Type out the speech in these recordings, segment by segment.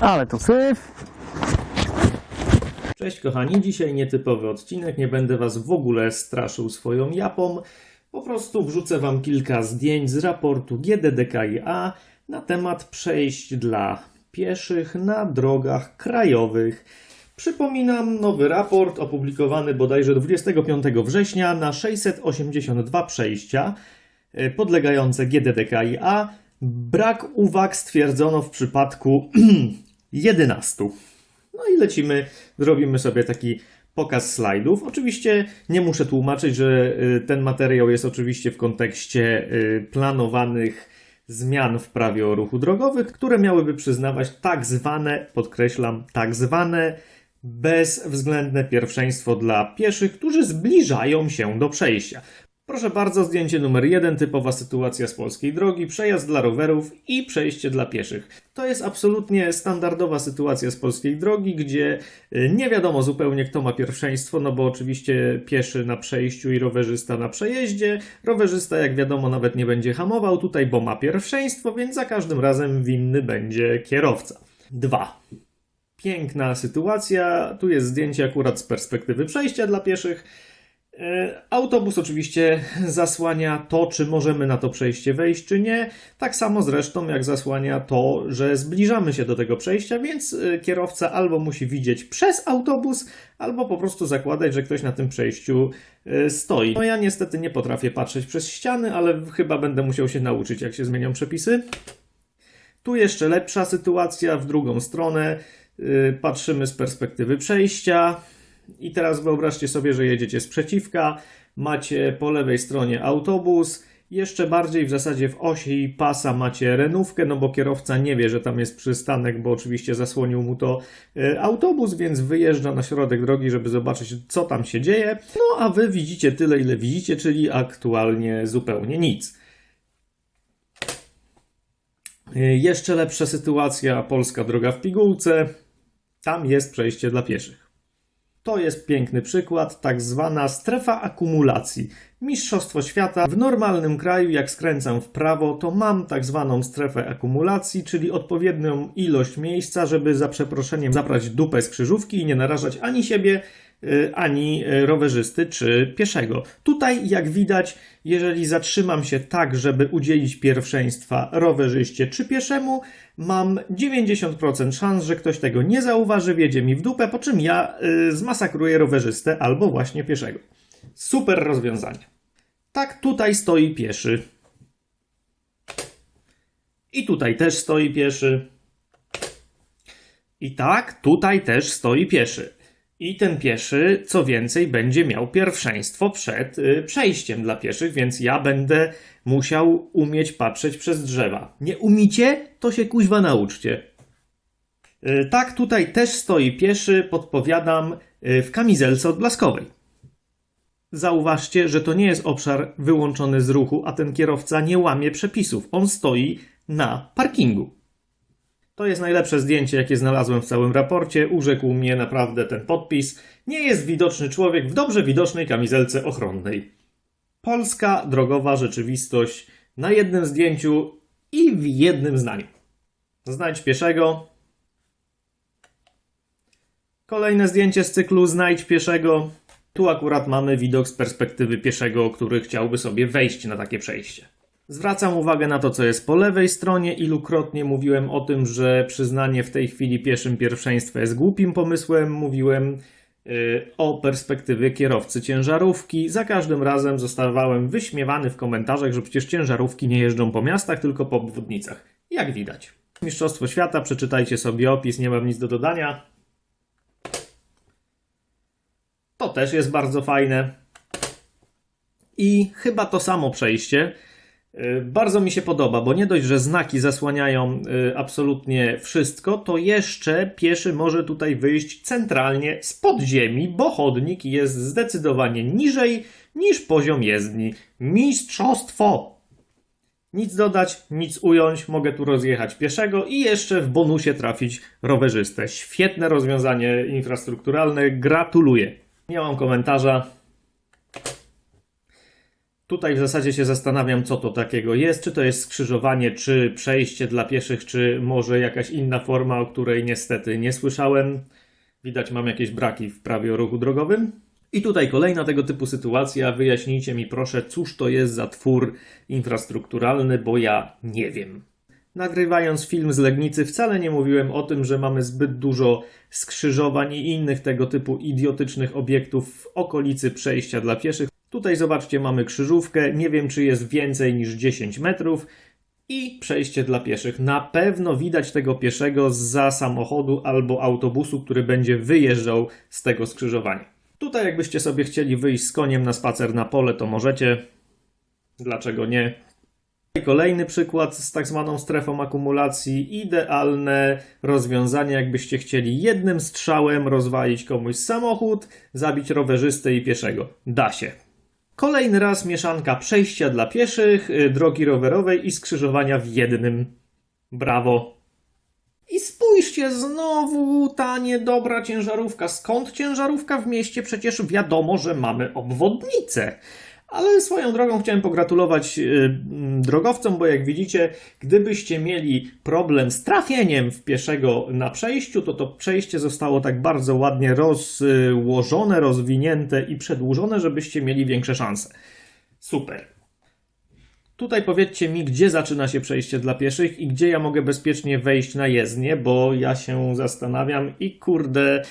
Ale to syf. Cześć kochani, dzisiaj nietypowy odcinek, nie będę was w ogóle straszył swoją japą. Po prostu wrzucę wam kilka zdjęć z raportu GDDKiA na temat przejść dla pieszych na drogach krajowych. Przypominam, nowy raport opublikowany bodajże 25 września na 682 przejścia e, podlegające GDDKiA. Brak uwag stwierdzono w przypadku 11. No i lecimy, zrobimy sobie taki pokaz slajdów. Oczywiście nie muszę tłumaczyć, że y, ten materiał jest oczywiście w kontekście y, planowanych zmian w prawie o ruchu drogowym, które miałyby przyznawać tak zwane, podkreślam, tak zwane bezwzględne pierwszeństwo dla pieszych, którzy zbliżają się do przejścia. Proszę bardzo, zdjęcie numer jeden, typowa sytuacja z polskiej drogi, przejazd dla rowerów i przejście dla pieszych. To jest absolutnie standardowa sytuacja z polskiej drogi, gdzie y, nie wiadomo zupełnie kto ma pierwszeństwo, no bo oczywiście pieszy na przejściu i rowerzysta na przejeździe. Rowerzysta, jak wiadomo, nawet nie będzie hamował tutaj, bo ma pierwszeństwo, więc za każdym razem winny będzie kierowca. Dwa. Piękna sytuacja. Tu jest zdjęcie akurat z perspektywy przejścia dla pieszych. E, Autobus oczywiście zasłania to, czy możemy na to przejście wejść, czy nie. Tak samo zresztą jak zasłania to, że zbliżamy się do tego przejścia, więc e, kierowca albo musi widzieć przez autobus, albo po prostu zakładać, że ktoś na tym przejściu e, stoi. No ja niestety nie potrafię patrzeć przez ściany, ale chyba będę musiał się nauczyć, jak się zmienią przepisy. Tu jeszcze lepsza sytuacja w drugą stronę. Patrzymy z perspektywy przejścia. I teraz wyobraźcie sobie, że jedziecie z przeciwka, macie po lewej stronie autobus, jeszcze bardziej w zasadzie w osi pasa macie renówkę, no bo kierowca nie wie, że tam jest przystanek, bo oczywiście zasłonił mu to e, autobus, więc wyjeżdża na środek drogi, żeby zobaczyć, co tam się dzieje. No a wy widzicie tyle, ile widzicie, czyli aktualnie zupełnie nic. E, Jeszcze lepsza sytuacja, polska droga w pigułce. Tam jest przejście dla pieszych. To jest piękny przykład, tak zwana strefa akumulacji. Mistrzostwo świata. W normalnym kraju, jak skręcam w prawo, to mam tak zwaną strefę akumulacji, czyli odpowiednią ilość miejsca, żeby za przeproszeniem zabrać dupę z krzyżówki i nie narażać ani siebie, ani y, rowerzysty czy pieszego. Tutaj, jak widać, jeżeli zatrzymam się tak, żeby udzielić pierwszeństwa rowerzyście czy pieszemu, mam 90% szans, że ktoś tego nie zauważy, wiedzie mi w dupę, po czym ja y, zmasakruję rowerzystę albo właśnie pieszego. Super rozwiązanie. Tak, tutaj stoi pieszy. I tutaj też stoi pieszy. I tak, tutaj też stoi pieszy. I ten pieszy, co więcej, będzie miał pierwszeństwo przed y, przejściem dla pieszych, więc ja będę musiał umieć patrzeć przez drzewa. Nie umicie? To się kuźwa nauczcie. Y, tak, tutaj też stoi pieszy, podpowiadam, y, w kamizelce odblaskowej. Zauważcie, że to nie jest obszar wyłączony z ruchu, a ten kierowca nie łamie przepisów. On stoi na parkingu. To jest najlepsze zdjęcie, jakie znalazłem w całym raporcie. Urzekł mnie naprawdę ten podpis. Nie jest widoczny człowiek w dobrze widocznej kamizelce ochronnej. Polska drogowa rzeczywistość na jednym zdjęciu i w jednym zdaniu. Znajdź pieszego. Kolejne zdjęcie z cyklu Znajdź pieszego. Tu akurat mamy widok z perspektywy pieszego, który chciałby sobie wejść na takie przejście. Zwracam uwagę na to, co jest po lewej stronie. Ilukrotnie mówiłem o tym, że przyznanie w tej chwili pieszym pierwszeństwa jest głupim pomysłem. Mówiłem yy, o perspektywie kierowcy ciężarówki. Za każdym razem zostawałem wyśmiewany w komentarzach, że przecież ciężarówki nie jeżdżą po miastach, tylko po obwodnicach. Jak widać. Mistrzostwo świata, przeczytajcie sobie opis, nie mam nic do dodania. To też jest bardzo fajne. I chyba to samo przejście. Y, Bardzo mi się podoba, bo nie dość, że znaki zasłaniają y, absolutnie wszystko, to jeszcze pieszy może tutaj wyjść centralnie z podziemi, bo chodnik jest zdecydowanie niżej niż poziom jezdni. Mistrzostwo! Nic dodać, nic ująć, mogę tu rozjechać pieszego i jeszcze w bonusie trafić rowerzystę. Świetne rozwiązanie infrastrukturalne, gratuluję. Nie mam komentarza. Tutaj w zasadzie się zastanawiam, co to takiego jest. Czy to jest skrzyżowanie, czy przejście dla pieszych, czy może jakaś inna forma, o której niestety nie słyszałem. Widać, mam jakieś braki w prawie o ruchu drogowym. I tutaj kolejna tego typu sytuacja. Wyjaśnijcie mi proszę, cóż to jest za twór infrastrukturalny, bo ja nie wiem. Nagrywając film z Legnicy, wcale nie mówiłem o tym, że mamy zbyt dużo skrzyżowań i innych tego typu idiotycznych obiektów w okolicy przejścia dla pieszych. Tutaj zobaczcie, mamy krzyżówkę. Nie wiem, czy jest więcej niż 10 metrów. I przejście dla pieszych. Na pewno widać tego pieszego za samochodu albo autobusu, który będzie wyjeżdżał z tego skrzyżowania. Tutaj, jakbyście sobie chcieli wyjść z koniem na spacer na pole, to możecie. Dlaczego nie? Kolejny przykład z tak zwaną strefą akumulacji. Idealne rozwiązanie, jakbyście chcieli jednym strzałem rozwalić komuś samochód, zabić rowerzystę i pieszego. Da się. Kolejny raz mieszanka przejścia dla pieszych, y, drogi rowerowej i skrzyżowania w jednym. Brawo. I spójrzcie, znowu ta niedobra ciężarówka. Skąd ciężarówka w mieście? Przecież wiadomo, że mamy obwodnicę. Ale swoją drogą chciałem pogratulować y, mm, drogowcom, bo jak widzicie, gdybyście mieli problem z trafieniem w pieszego na przejściu, to to przejście zostało tak bardzo ładnie rozłożone, rozwinięte i przedłużone, żebyście mieli większe szanse. Super. Tutaj powiedzcie mi, gdzie zaczyna się przejście dla pieszych i gdzie ja mogę bezpiecznie wejść na jezdnię, bo ja się zastanawiam i kurde,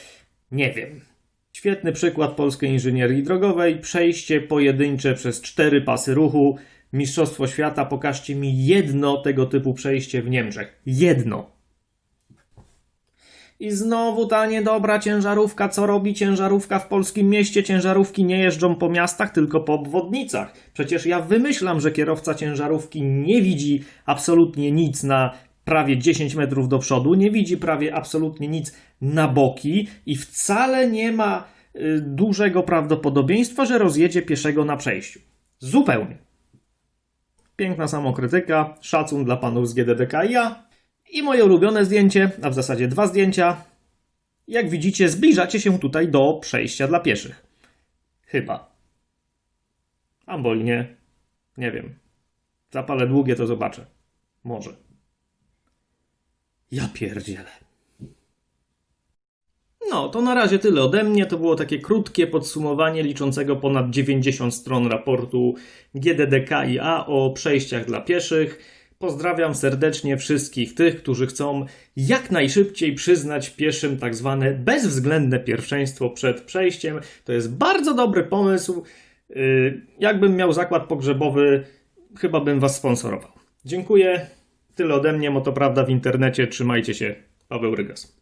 nie wiem. Świetny przykład polskiej inżynierii drogowej. Przejście pojedyncze przez cztery pasy ruchu. Mistrzostwo świata. Pokażcie mi jedno tego typu przejście w Niemczech. Jedno. I znowu ta niedobra ciężarówka. Co robi ciężarówka w polskim mieście? Ciężarówki nie jeżdżą po miastach, tylko po obwodnicach. Przecież ja wymyślam, że kierowca ciężarówki nie widzi absolutnie nic na prawie 10 metrów do przodu, nie widzi prawie absolutnie nic na boki i wcale nie ma y, dużego prawdopodobieństwa, że rozjedzie pieszego na przejściu. Zupełnie. Piękna samokrytyka, szacun dla panów z GDDK i ja. I moje ulubione zdjęcie, a w zasadzie dwa zdjęcia. Jak widzicie, zbliżacie się tutaj do przejścia dla pieszych. Chyba. Albo i nie. Nie wiem. Zapalę długie, to zobaczę. Może. Ja pierdzielę. No, to na razie tyle ode mnie. To było takie krótkie podsumowanie liczącego ponad 90 stron raportu GDDKiA o przejściach dla pieszych. Pozdrawiam serdecznie wszystkich tych, którzy chcą jak najszybciej przyznać pieszym tak zwane bezwzględne pierwszeństwo przed przejściem. To jest bardzo dobry pomysł. Yy, Jakbym miał zakład pogrzebowy, chyba bym was sponsorował. Dziękuję. Tyle ode mnie, bo to prawda w internecie. Trzymajcie się. Paweł Rygas.